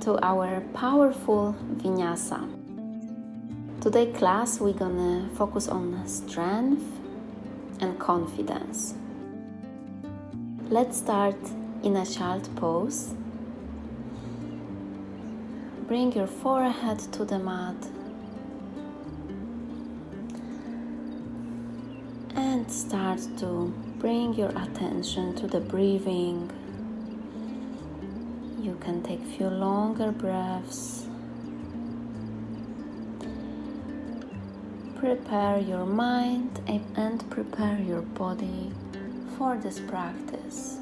to our powerful vinyasa. Today class we're gonna focus on strength and confidence. Let's start in a child pose. Bring your forehead to the mat and start to bring your attention to the breathing. Can take a few longer breaths. Prepare your mind and prepare your body for this practice.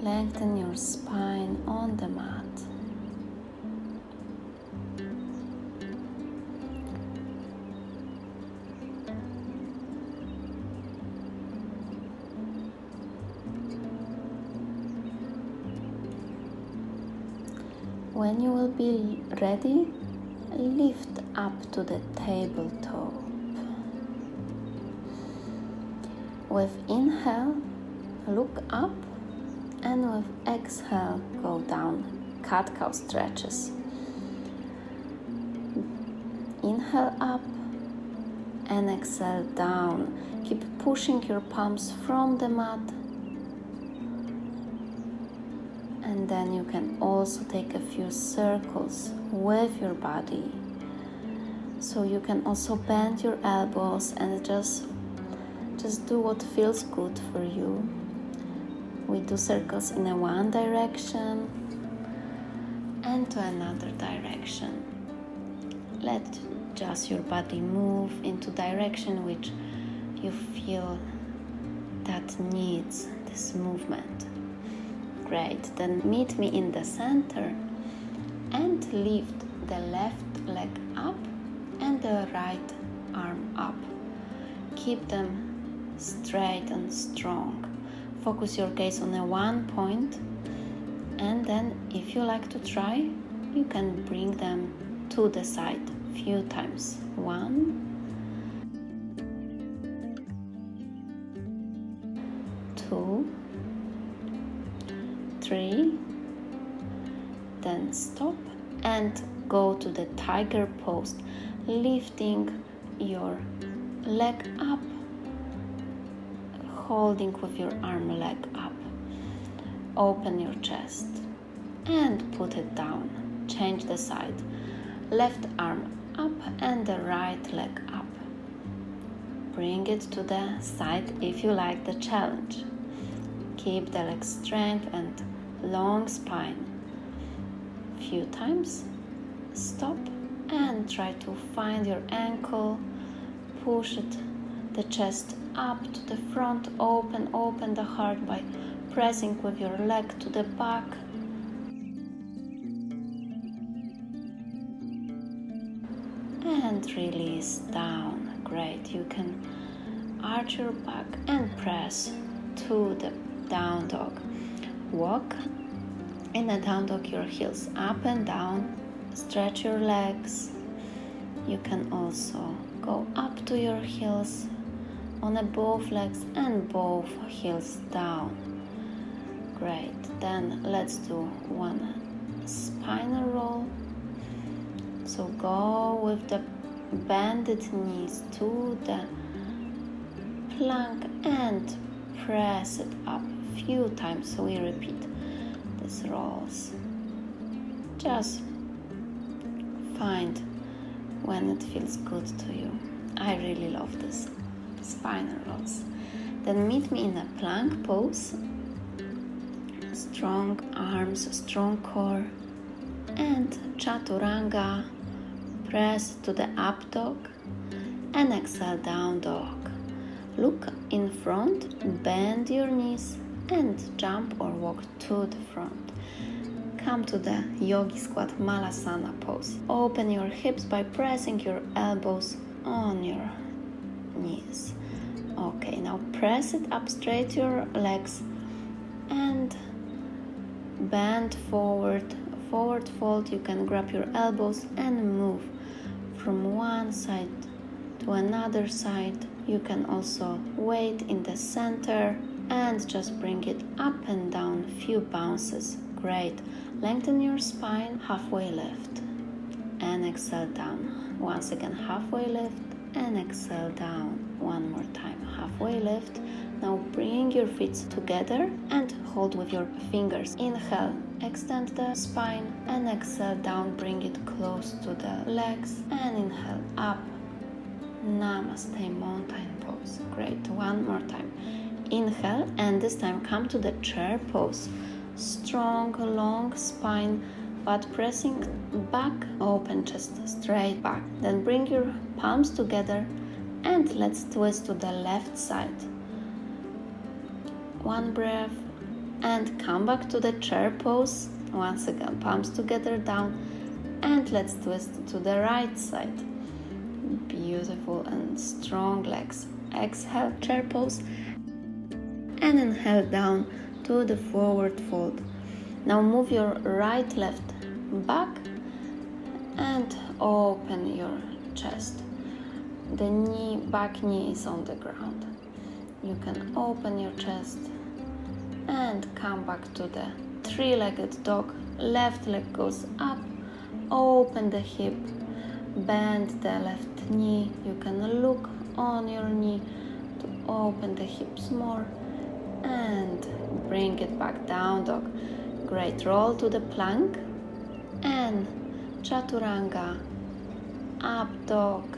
Lengthen your spine on the mat. When you will be ready, lift up to the tabletop. With inhale, look up, and with exhale, go down. Cat cow stretches. Inhale up and exhale down. Keep pushing your palms from the mat and then you can also take a few circles with your body. So you can also bend your elbows and just just do what feels good for you. We do circles in a one direction and to another direction. Let just your body move into direction which you feel that needs this movement Then meet me in the center and lift the left leg up and the right arm up. Keep them straight and strong. Focus your gaze on a one point and then if you like to try, you can bring them to the side few times. One, two, three, then stop and go to the tiger pose, lifting your leg up, holding with your arm leg up. Open your chest and put it down. Change the side. Left arm up and the right leg up. Bring it to the side if you like the challenge. Keep the leg straight and long spine. Few times, stop and try to find your ankle. Push it, the chest up to the front. Open, open the heart by pressing with your leg to the back. And release down. Great. You can arch your back and press to the down dog walk. In a down dog your heels up and down. Stretch your legs. You can also go up to your heels. On both legs and both heels down. Great. Then let's do one spinal roll. So go with the bended knees to the plank and press it up few times so we repeat these rolls just find when it feels good to you. I really love this spinal rolls then meet me in a plank pose. Strong arms strong core and chaturanga. Press to the up dog and exhale down dog. Look in front bend your knees and jump or walk to the front. Come to the yogi squat malasana pose. Open your hips by pressing your elbows on your knees. Okay, now press it up straight your legs and bend forward. Forward fold, you can grab your elbows and move from one side to another side. You can also wait in the center and just bring it up and down few bounces Great. Lengthen your spine, halfway lift, and exhale down. Once again, halfway lift and exhale down. One more time, halfway lift. Now bring your feet together and hold with your fingers. Inhale, extend the spine and exhale down, bring it close to the legs and inhale up. Namaste mountain pose. Great. One more time. Inhale and this time come to the chair pose. Strong, long spine, but pressing back, open chest, straight back. Then bring your palms together and let's twist to the left side. One breath and come back to the chair pose. Once again, palms together down and let's twist to the right side. Beautiful and strong legs. Exhale, chair pose and inhale down to the forward fold. Now move your right left back and open your chest. The knee back knee is on the ground. You can open your chest and come back to the three-legged dog. Left leg goes up. Open the hip. Bend the left knee. You can look on your knee to open the hips more and bring it back down dog. Great roll to the plank. And chaturanga. Up dog.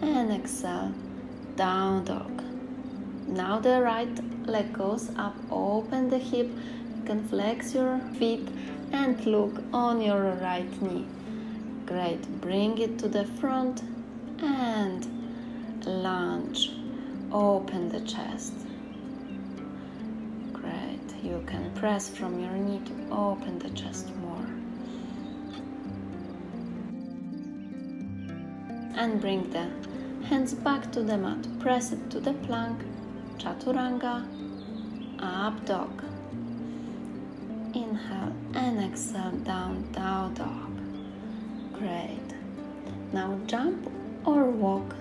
And exhale. Down dog. Now the right leg goes up. Open the hip. You can flex your feet and look on your right knee. Great. Bring it to the front and lunge. Open the chest you can press from your knee to open the chest more. And bring the hands back to the mat. Press it to the plank, chaturanga, up dog. Inhale and exhale down, down dog. Great. Now jump or walk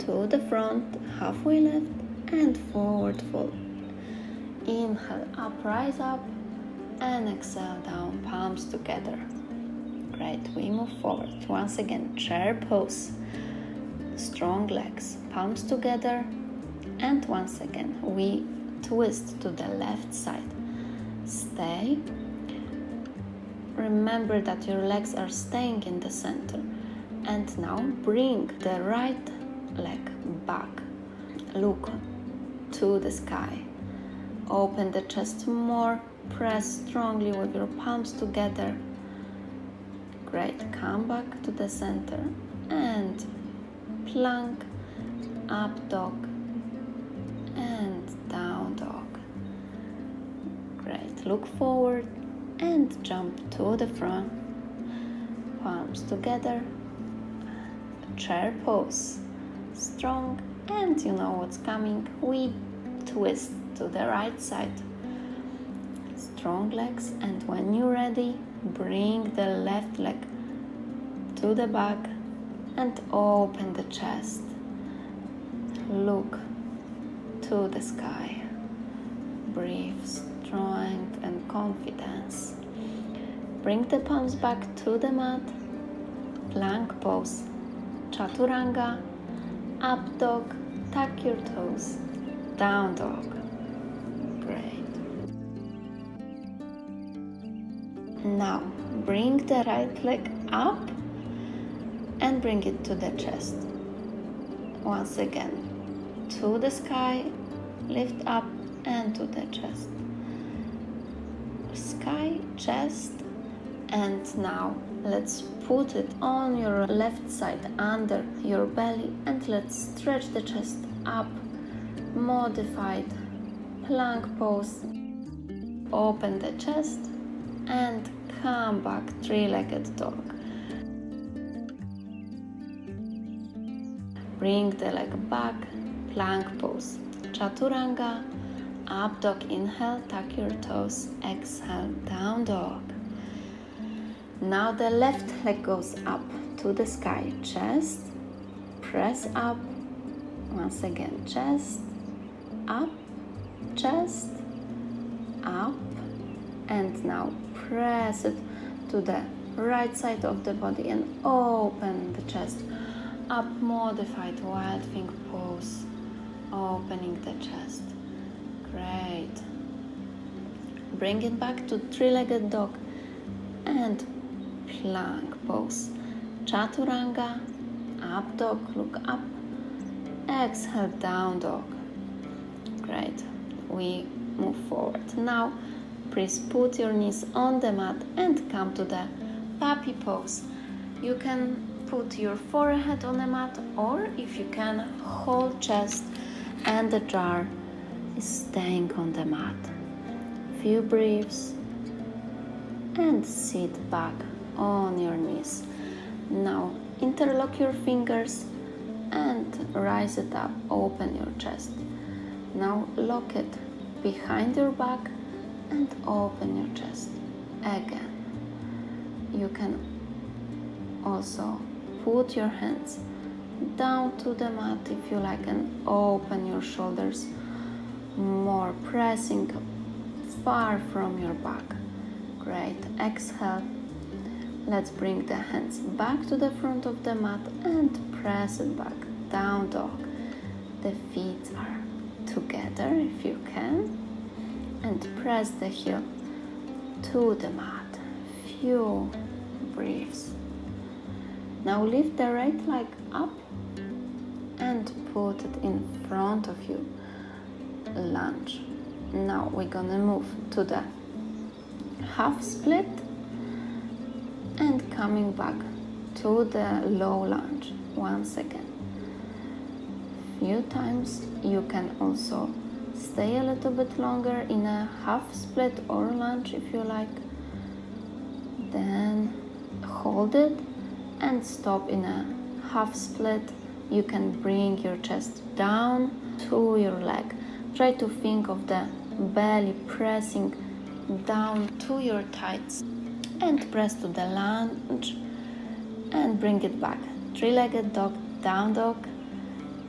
to the front, halfway left, and forward fold. Inhale up, rise up, and exhale down, palms together. Great, we move forward. Once again, chair pose. Strong legs, palms together, and once again, we twist to the left side. Stay. Remember that your legs are staying in the center. And now bring the right leg back. Look to the sky Open the chest more. Press strongly with your palms together. Great. Come back to the center and plank, up dog, and down dog. Great. Look forward and jump to the front. Palms together. Chair pose. Strong, and you know what's coming. We twist to the right side. Strong legs, and when you're ready, bring the left leg to the back and open the chest. Look to the sky. Breathe strength and confidence. Bring the palms back to the mat. Plank pose. Chaturanga. Up dog. Tuck your toes. Down dog. Now bring the right leg up and bring it to the chest. Once again, to the sky, lift up and to the chest. Sky, chest, and now let's put it on your left side under your belly and let's stretch the chest up. Modified plank pose. Open the chest and come back three-legged dog. Bring the leg back, plank pose. Chaturanga, up dog inhale, tuck your toes, exhale, down dog. Now the left leg goes up to the sky, chest, press up, once again, chest, up, chest, up, And now press it to the right side of the body and open the chest. Up modified wild thing pose. Opening the chest. Great. Bring it back to three-legged dog and plank pose. Chaturanga, up dog, look up. Exhale, down dog. Great. We move forward. Now, please put your knees on the mat and come to the puppy pose. You can put your forehead on the mat or if you can, whole chest and the jar is staying on the mat. Few breaths and sit back on your knees. Now interlock your fingers and rise it up, open your chest. Now lock it behind your back and open your chest again. You can also put your hands down to the mat if you like and open your shoulders more, pressing far from your back. Great. Exhale. Let's bring the hands back to the front of the mat and press it back. Down dog. The feet are together if you can. And press the heel to the mat. Few breaths. Now lift the right leg up and put it in front of you. Lunge. Now we're gonna move to the half split and coming back to the low lunge once again. Few times you can also stay a little bit longer in a half split or lunge if you like. Then hold it and stop in a half split. You can bring your chest down to your leg. Try to think of the belly pressing down to your thighs and press to the lunge and bring it back. Three legged dog, down dog,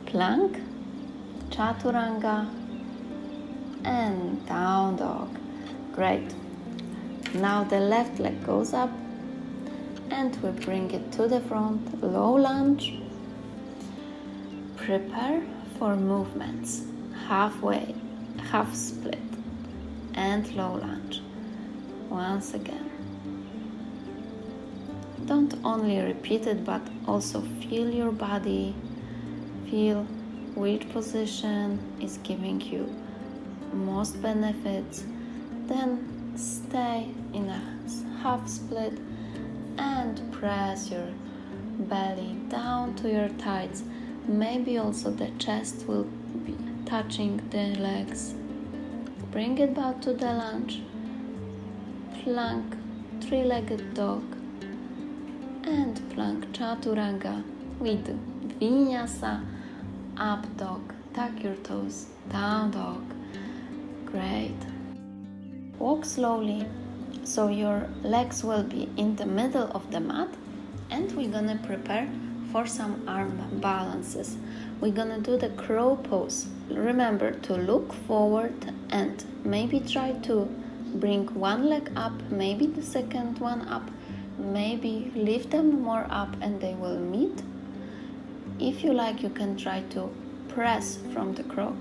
plank, chaturanga, and down dog. Great. Now the left leg goes up and we bring it to the front, low lunge. Prepare for movements halfway, half split, and low lunge. Once again. Don't only repeat it, but also feel your body, feel which position is giving you most benefits. Then stay in a half split and press your belly down to your thighs. Maybe also the chest will be touching the legs. Bring it back to the lunge. Plank, three legged dog, and plank chaturanga with vinyasa, up dog, tuck your toes, down dog. Great. Walk slowly so your legs will be in the middle of the mat and we're gonna prepare for some arm balances. We're gonna do the crow pose. Remember to look forward and maybe try to bring one leg up, maybe the second one up, maybe lift them more up and they will meet. If you like, you can try to press from the crow.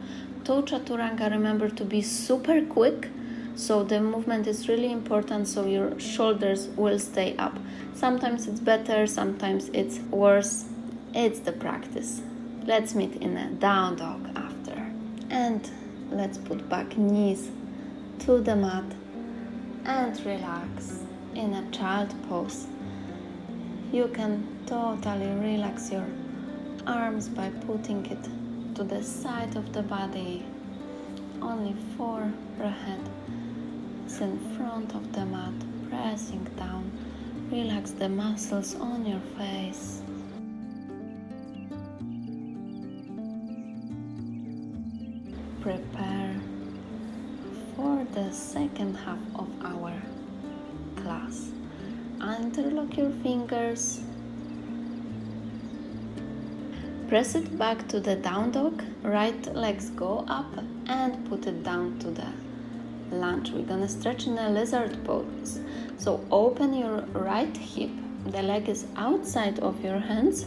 Toe chaturanga, remember to be super quick so the movement is really important so your shoulders will stay up. Sometimes it's better sometimes it's worse. It's the practice. Let's meet in a down dog after. And let's put back knees to the mat and relax in a child pose. You can totally relax your arms by putting it to the side of the body only forehead in front of the mat, pressing down. Relax the muscles on your face. Prepare for the second half of our class. Interlock your fingers. Press it back to the down dog. Right legs go up and put it down to the lunge. We're gonna stretch in a lizard pose. So open your right hip. The leg is outside of your hands.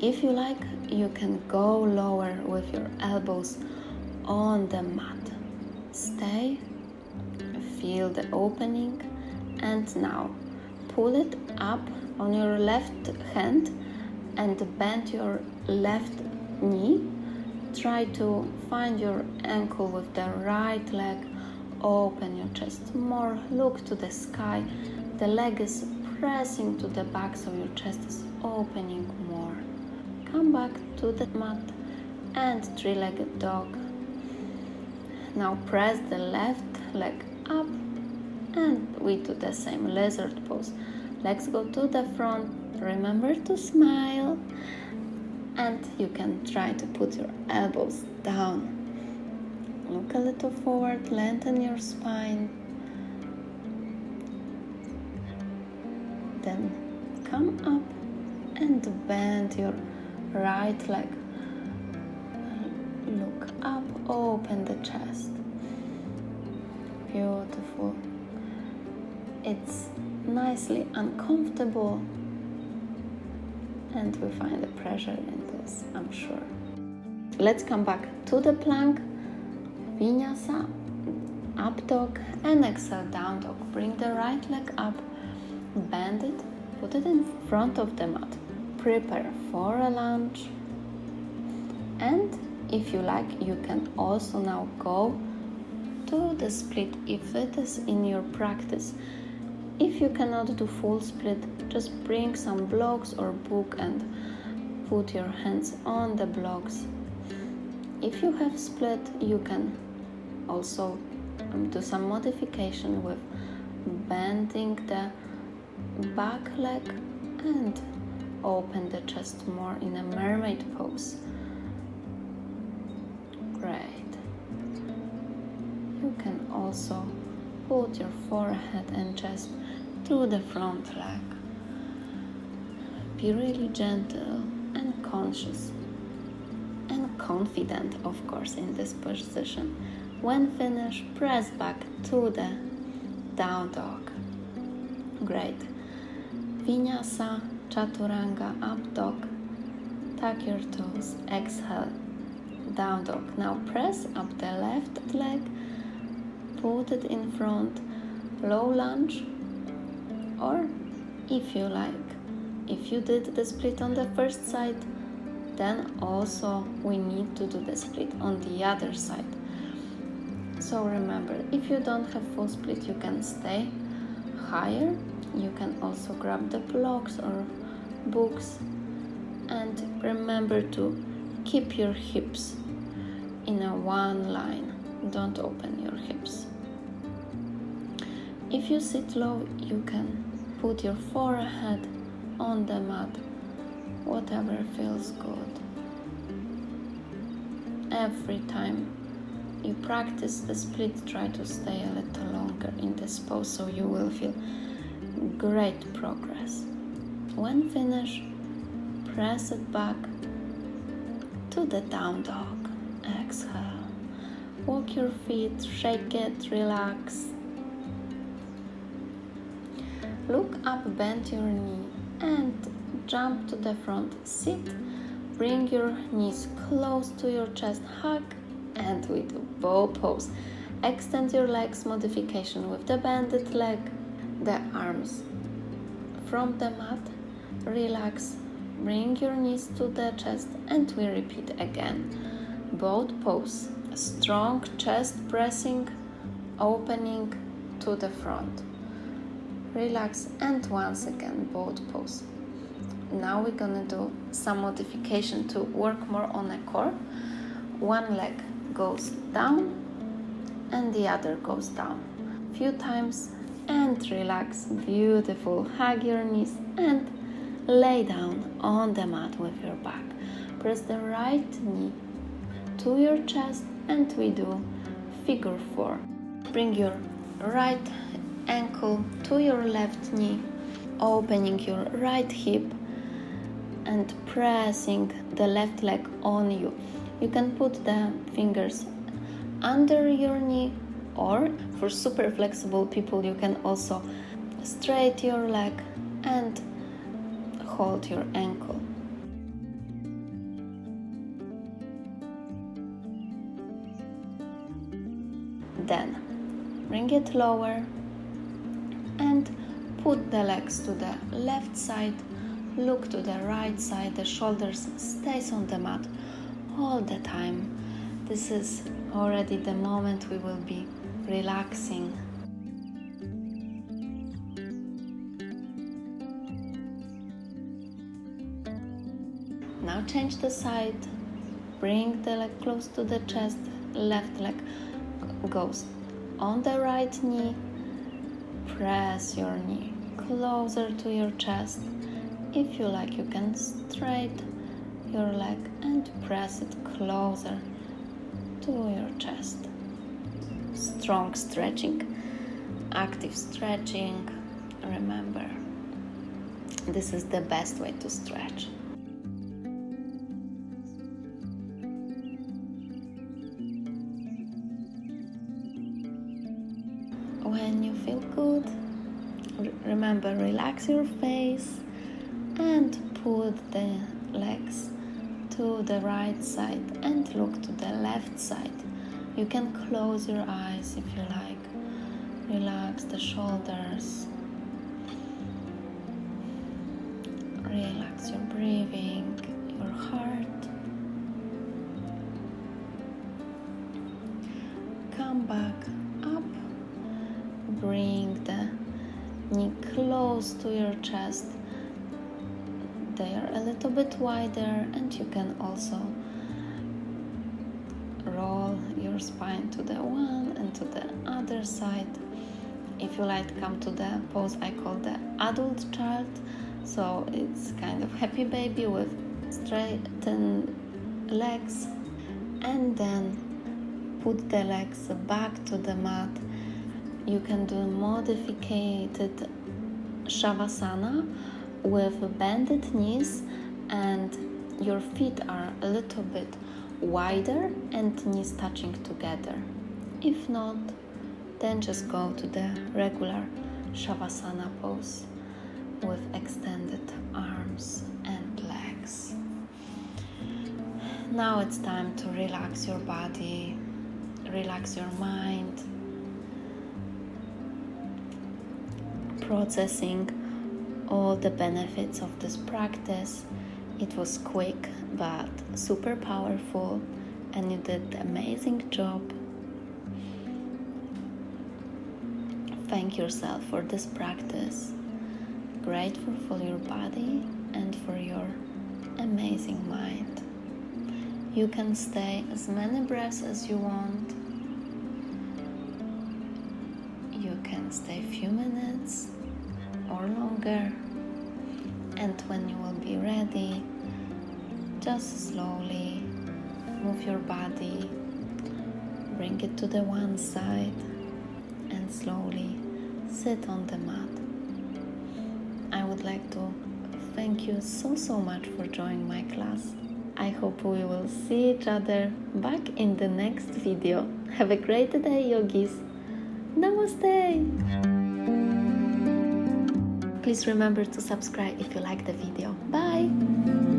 If you like, you can go lower with your elbows on the mat. Stay, feel the opening, and now pull it up on your left hand and bend your left knee. Try to find your ankle with the right leg. Open your chest more. Look to the sky. The leg is pressing to the back, so your chest is opening more. Come back to the mat and three legged dog. Now press the left leg up and we do the same lizard pose. Legs go to the front. Remember to smile and you can try to put your elbows down. Look a little forward, lengthen your spine. Then come up and bend your right leg. Look up, open the chest. Beautiful. It's nicely uncomfortable and we find the pressure in this, I'm sure. Let's come back to the plank, vinyasa, up dog, and exhale down dog. Bring the right leg up, bend it, put it in front of the mat. Prepare for a lunge. And if you like, you can also now go to the split if it is in your practice. If you cannot do full split, just bring some blocks or book and put your hands on the blocks. If you have split, you can also um, do some modification with bending the back leg and open the chest more in a mermaid pose. Great. You can also put your forehead and chest to the front leg. Be really gentle and conscious and confident, of course, in this position. When finished, press back to the down dog. Great. Vinyasa, chaturanga, up dog. Tuck your toes. Exhale. Down dog. Now press up the left leg. Put it in front. Low lunge. Or if you like, if you did the split on the first side, then also we need to do the split on the other side. So remember, if you don't have full split, you can stay higher. You can also grab the blocks or books and remember to keep your hips in a one line. Don't open your hips. If you sit low, you can put your forehead on the mat, whatever feels good. Every time you practice the split, try to stay a little longer in this pose so you will feel great progress. When finished, press it back to the down dog. Exhale. Walk your feet, shake it, relax. Look up, bend your knee and jump to the front. Sit, bring your knees close to your chest, hug, and we do bow pose. Extend your legs modification with the bended leg, the arms from the mat. Relax, bring your knees to the chest, and we repeat again. Both pose, strong chest pressing, opening to the front relax and once again both pose. Now we're gonna do some modification to work more on the core. One leg goes down and the other goes down. Few times and relax beautiful. Hug your knees and lay down on the mat with your back. Press the right knee to your chest and we do figure four. Bring your right ankle to your left knee, opening your right hip and pressing the left leg on you. You can put the fingers under your knee or for super flexible people you can also straight your leg and hold your ankle then bring it lower and put the legs to the left side look to the right side the shoulders stays on the mat all the time. This is already the moment we will be relaxing. Now change the side. Bring the leg close to the chest. Left leg goes on the right knee press your knee closer to your chest. If you like you can straight your leg and press it closer to your chest. Strong stretching active stretching. Remember this is the best way to stretch your face and put the legs to the right side and look to the left side. You can close your eyes if you like. Relax the shoulders. Relax your breathing your heart. Come back knee close to your chest. They are a little bit wider, and you can also roll your spine to the one and to the other side. If you like, come to the pose I call the adult child. So it's kind of happy baby with straightened legs, and then put the legs back to the mat you can do modified shavasana with bended knees and your feet are a little bit wider and knees touching together. If not, then just go to the regular shavasana pose with extended arms and legs. Now it's time to relax your body, relax your mind processing all the benefits of this practice. It was quick but super powerful, and you did an amazing job. Thank yourself for this practice. Grateful for your body and for your amazing mind. You can stay as many breaths as you want. You can stay a few minutes or longer. And when you will be ready, just slowly move your body, bring it to the one side, and slowly sit on the mat. I would like to thank you so so much for joining my class. I hope we will see each other back in the next video. Have a great day, yogis. Namaste. Please remember to subscribe if you like the video. Bye!